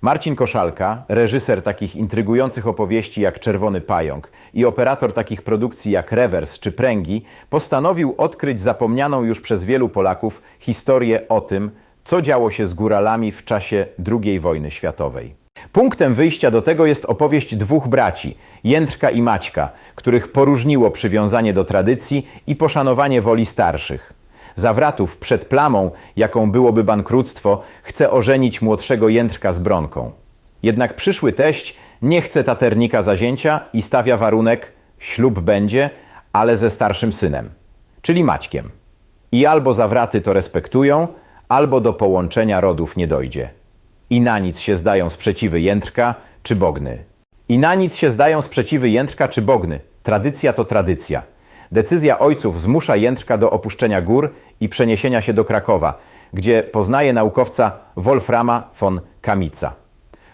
Marcin Koszalka, reżyser takich intrygujących opowieści jak Czerwony Pająk i operator takich produkcji jak Rewers czy Pręgi, postanowił odkryć zapomnianą już przez wielu Polaków historię o tym, co działo się z góralami w czasie II wojny światowej. Punktem wyjścia do tego jest opowieść dwóch braci, Jędrka i Maćka, których poróżniło przywiązanie do tradycji i poszanowanie woli starszych. Zawratów przed plamą, jaką byłoby bankructwo, chce ożenić młodszego Jędrka z Bronką. Jednak przyszły teść nie chce taternika zazięcia i stawia warunek ślub będzie, ale ze starszym synem, czyli Maćkiem. I albo zawraty to respektują, albo do połączenia rodów nie dojdzie. I na nic się zdają sprzeciwy Jędrka czy Bogny. I na nic się zdają sprzeciwy Jędrka czy Bogny. Tradycja to tradycja. Decyzja ojców zmusza Jędrka do opuszczenia gór i przeniesienia się do Krakowa, gdzie poznaje naukowca Wolframa von Kamica.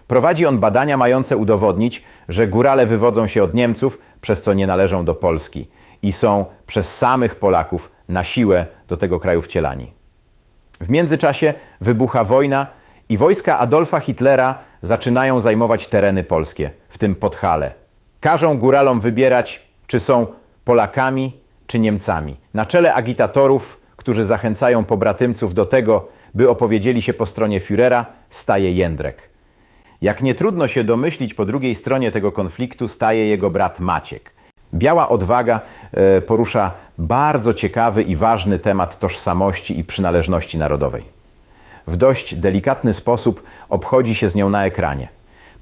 Prowadzi on badania mające udowodnić, że górale wywodzą się od Niemców, przez co nie należą do Polski i są przez samych Polaków na siłę do tego kraju wcielani. W międzyczasie wybucha wojna i wojska Adolfa Hitlera zaczynają zajmować tereny polskie, w tym Podhale. Każą góralom wybierać, czy są Polakami, czy Niemcami. Na czele agitatorów, którzy zachęcają pobratymców do tego, by opowiedzieli się po stronie Führera, staje Jędrek. Jak nie trudno się domyślić, po drugiej stronie tego konfliktu staje jego brat Maciek. Biała odwaga e, porusza bardzo ciekawy i ważny temat tożsamości i przynależności narodowej. W dość delikatny sposób obchodzi się z nią na ekranie.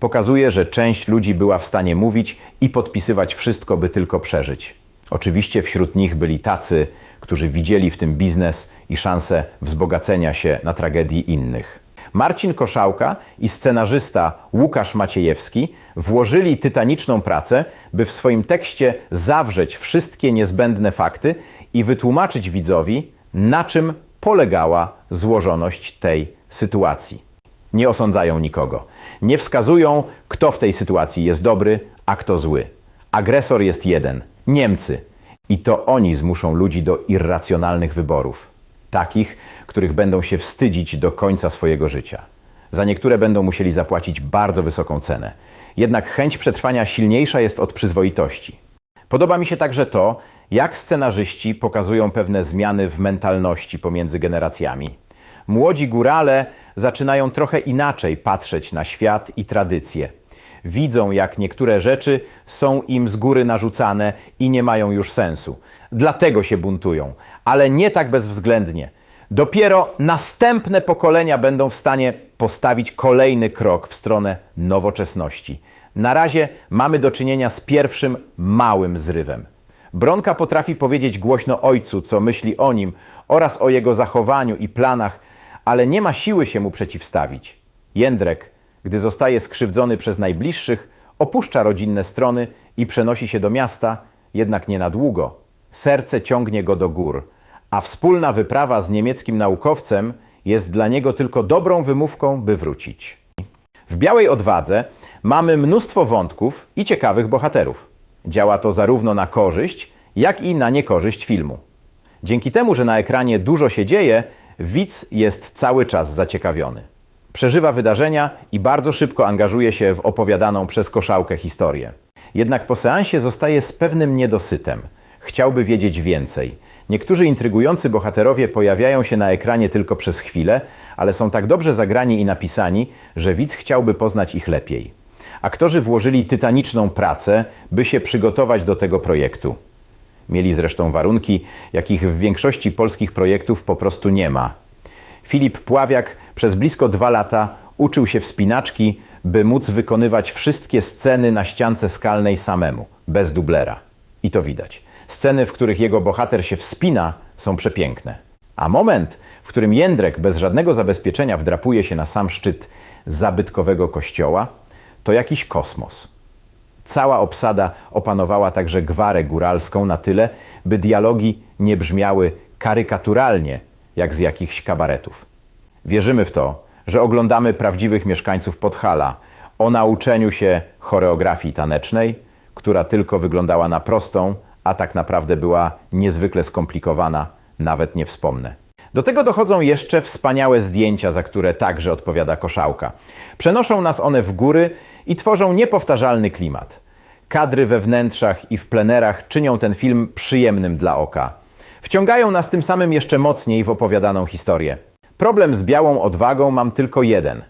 Pokazuje, że część ludzi była w stanie mówić i podpisywać wszystko, by tylko przeżyć. Oczywiście wśród nich byli tacy, którzy widzieli w tym biznes i szansę wzbogacenia się na tragedii innych. Marcin Koszałka i scenarzysta Łukasz Maciejewski włożyli tytaniczną pracę, by w swoim tekście zawrzeć wszystkie niezbędne fakty i wytłumaczyć widzowi, na czym polegała złożoność tej sytuacji. Nie osądzają nikogo. Nie wskazują, kto w tej sytuacji jest dobry, a kto zły. Agresor jest jeden Niemcy. I to oni zmuszą ludzi do irracjonalnych wyborów. Takich, których będą się wstydzić do końca swojego życia. Za niektóre będą musieli zapłacić bardzo wysoką cenę. Jednak chęć przetrwania silniejsza jest od przyzwoitości. Podoba mi się także to, jak scenarzyści pokazują pewne zmiany w mentalności pomiędzy generacjami. Młodzi górale zaczynają trochę inaczej patrzeć na świat i tradycje. Widzą, jak niektóre rzeczy są im z góry narzucane i nie mają już sensu. Dlatego się buntują, ale nie tak bezwzględnie. Dopiero następne pokolenia będą w stanie postawić kolejny krok w stronę nowoczesności. Na razie mamy do czynienia z pierwszym małym zrywem. Bronka potrafi powiedzieć głośno ojcu, co myśli o nim oraz o jego zachowaniu i planach, ale nie ma siły się mu przeciwstawić. Jędrek, gdy zostaje skrzywdzony przez najbliższych, opuszcza rodzinne strony i przenosi się do miasta, jednak nie na długo. Serce ciągnie go do gór, a wspólna wyprawa z niemieckim naukowcem jest dla niego tylko dobrą wymówką, by wrócić. W Białej Odwadze mamy mnóstwo wątków i ciekawych bohaterów. Działa to zarówno na korzyść, jak i na niekorzyść filmu. Dzięki temu, że na ekranie dużo się dzieje, widz jest cały czas zaciekawiony. Przeżywa wydarzenia i bardzo szybko angażuje się w opowiadaną przez koszałkę historię. Jednak po seansie zostaje z pewnym niedosytem. Chciałby wiedzieć więcej. Niektórzy intrygujący bohaterowie pojawiają się na ekranie tylko przez chwilę, ale są tak dobrze zagrani i napisani, że widz chciałby poznać ich lepiej. Aktorzy włożyli tytaniczną pracę, by się przygotować do tego projektu. Mieli zresztą warunki, jakich w większości polskich projektów po prostu nie ma. Filip Pławiak przez blisko dwa lata uczył się wspinaczki, by móc wykonywać wszystkie sceny na ściance skalnej samemu, bez dublera. I to widać. Sceny, w których jego bohater się wspina, są przepiękne. A moment, w którym Jędrek bez żadnego zabezpieczenia wdrapuje się na sam szczyt zabytkowego kościoła, to jakiś kosmos. Cała obsada opanowała także gwarę góralską na tyle, by dialogi nie brzmiały karykaturalnie, jak z jakichś kabaretów. Wierzymy w to, że oglądamy prawdziwych mieszkańców Podhala o nauczeniu się choreografii tanecznej, która tylko wyglądała na prostą, a tak naprawdę była niezwykle skomplikowana, nawet nie wspomnę. Do tego dochodzą jeszcze wspaniałe zdjęcia, za które także odpowiada koszałka. Przenoszą nas one w góry i tworzą niepowtarzalny klimat. Kadry we wnętrzach i w plenerach czynią ten film przyjemnym dla oka. Wciągają nas tym samym jeszcze mocniej w opowiadaną historię. Problem z białą odwagą mam tylko jeden.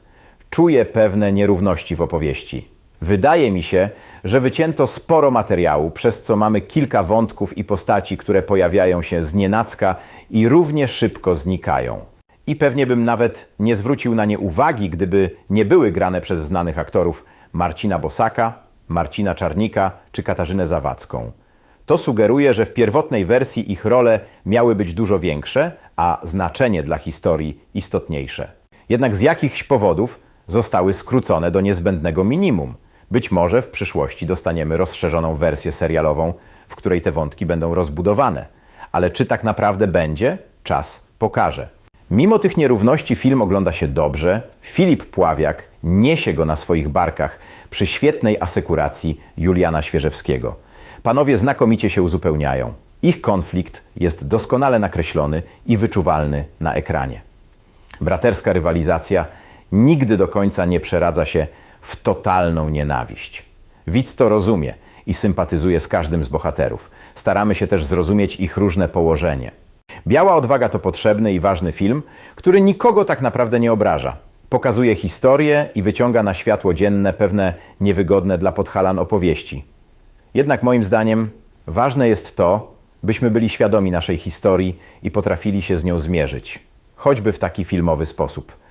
Czuję pewne nierówności w opowieści. Wydaje mi się, że wycięto sporo materiału, przez co mamy kilka wątków i postaci, które pojawiają się znienacka i równie szybko znikają. I pewnie bym nawet nie zwrócił na nie uwagi, gdyby nie były grane przez znanych aktorów Marcina Bosaka, Marcina Czarnika czy Katarzynę Zawadzką. To sugeruje, że w pierwotnej wersji ich role miały być dużo większe, a znaczenie dla historii istotniejsze. Jednak z jakichś powodów zostały skrócone do niezbędnego minimum. Być może w przyszłości dostaniemy rozszerzoną wersję serialową, w której te wątki będą rozbudowane. Ale czy tak naprawdę będzie? Czas pokaże. Mimo tych nierówności film ogląda się dobrze. Filip Pławiak niesie go na swoich barkach przy świetnej asekuracji Juliana Świeżewskiego. Panowie znakomicie się uzupełniają. Ich konflikt jest doskonale nakreślony i wyczuwalny na ekranie. Braterska rywalizacja nigdy do końca nie przeradza się w totalną nienawiść. Widz to rozumie i sympatyzuje z każdym z bohaterów. Staramy się też zrozumieć ich różne położenie. Biała Odwaga to potrzebny i ważny film, który nikogo tak naprawdę nie obraża. Pokazuje historię i wyciąga na światło dzienne pewne niewygodne dla Podhalan opowieści. Jednak moim zdaniem ważne jest to, byśmy byli świadomi naszej historii i potrafili się z nią zmierzyć, choćby w taki filmowy sposób.